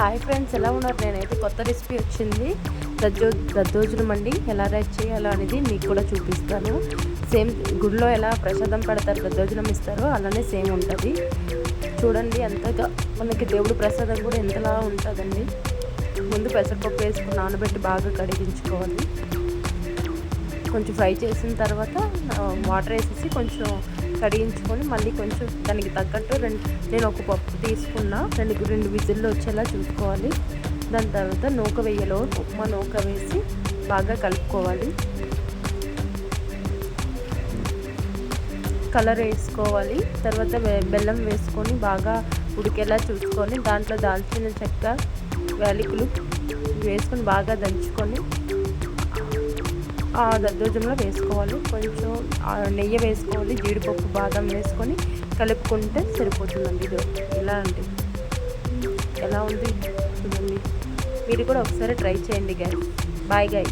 Hi friends ఎలా ఉన్నారు? నేనైతే కొత్త రెసిపీ వచ్చింది. దద్దో దద్దోజనం అండి ఎలా రైస్ చేయాలో అనేది మీకు కూడా చూపిస్తాను. సేమ్ గుడిలో ఎలా ప్రసాదం పెడతారు దద్దోజనం ఇస్తారో అలానే సేమ్ ఉంటుంది. చూడండి ఎంతగా మనకి దేవుడు ప్రసాదం కూడా ఎంతలా ఉంటుందండి. ముందు పెసరపప్పు వేసుకుని నానబెట్టి బాగా కడిగించుకోవాలి. కొంచెం ఫ్రై చేసిన తర్వాత వాటర్ వేసేసి కొంచెం కడిగించుకొని మళ్ళీ కొంచెం దానికి తగ్గట్టు రెండు నేను ఒక పప్పు తీసుకున్నా. రెండు రెండు విజిల్లు వచ్చేలా చూసుకోవాలి. దాని తర్వాత నూక వేయలో ఉప్మా నూక వేసి బాగా కలుపుకోవాలి. కలర్ వేసుకోవాలి. తర్వాత బెల్లం వేసుకొని బాగా ఉడికేలా చూసుకొని దాంట్లో దాల్చిన చెక్క యాలకులు వేసుకొని బాగా దంచుకొని ఆ దద్దోజంలో వేసుకోవాలి. కొంచెం నెయ్యి వేసుకోవాలి జీడిపప్పు బాదం వేసుకొని కలుపుకుంటే సరిపోతుందండి ఇది. ఇలా అండి. ఎలా ఉంది? చూడండి. మీరు కూడా ఒకసారి ట్రై చేయండి గాయ బాయ్ గాయ్